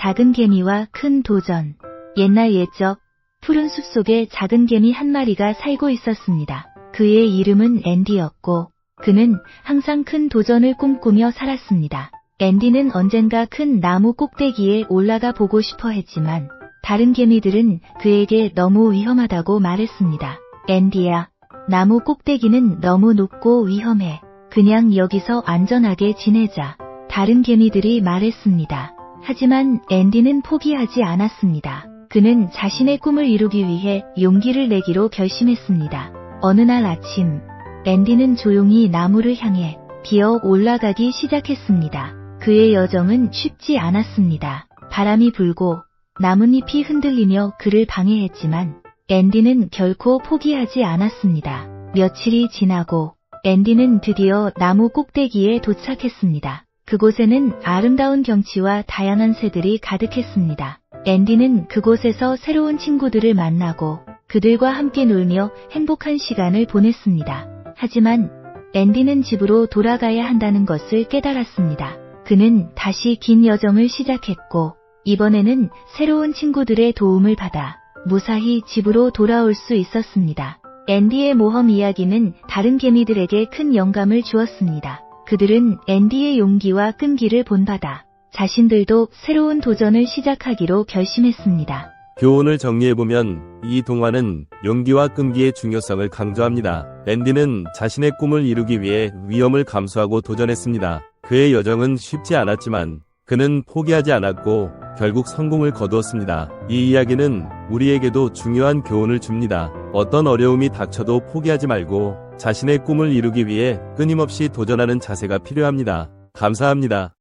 작은 개미와 큰 도전. 옛날 옛적 푸른 숲 속에 작은 개미 한 마리가 살고 있었습니다. 그의 이름은 앤디였고 그는 항상 큰 도전을 꿈꾸며 살았습니다. 앤디는 언젠가 큰 나무 꼭대기에 올라가 보고 싶어 했지만 다른 개미들은 그에게 너무 위험하다고 말했습니다. 앤디야, 나무 꼭대기는 너무 높고 위험해. 그냥 여기서 안전하게 지내자. 다른 개미들이 말했습니다. 하지만 앤디는 포기하지 않았습니다. 그는 자신의 꿈을 이루기 위해 용기를 내기로 결심했습니다. 어느 날 아침, 앤디는 조용히 나무를 향해 기어 올라가기 시작했습니다. 그의 여정은 쉽지 않았습니다. 바람이 불고 나뭇잎이 흔들리며 그를 방해했지만 앤디는 결코 포기하지 않았습니다. 며칠이 지나고 앤디는 드디어 나무 꼭대기에 도착했습니다. 그곳에는 아름다운 경치와 다양한 새들이 가득했습니다. 앤디는 그곳에서 새로운 친구들을 만나고 그들과 함께 놀며 행복한 시간을 보냈습니다. 하지만 앤디는 집으로 돌아가야 한다는 것을 깨달았습니다. 그는 다시 긴 여정을 시작했고 이번에는 새로운 친구들의 도움을 받아 무사히 집으로 돌아올 수 있었습니다. 앤디의 모험 이야기는 다른 개미들에게 큰 영감을 주었습니다. 그들은 앤디의 용기와 끈기를 본받아 자신들도 새로운 도전을 시작하기로 결심했습니다. 교훈을 정리해보면 이 동화는 용기와 끈기의 중요성을 강조합니다. 앤디는 자신의 꿈을 이루기 위해 위험을 감수하고 도전했습니다. 그의 여정은 쉽지 않았지만 그는 포기하지 않았고 결국 성공을 거두었습니다. 이 이야기는 우리에게도 중요한 교훈을 줍니다. 어떤 어려움이 닥쳐도 포기하지 말고 자신의 꿈을 이루기 위해 끊임없이 도전하는 자세가 필요합니다. 감사합니다.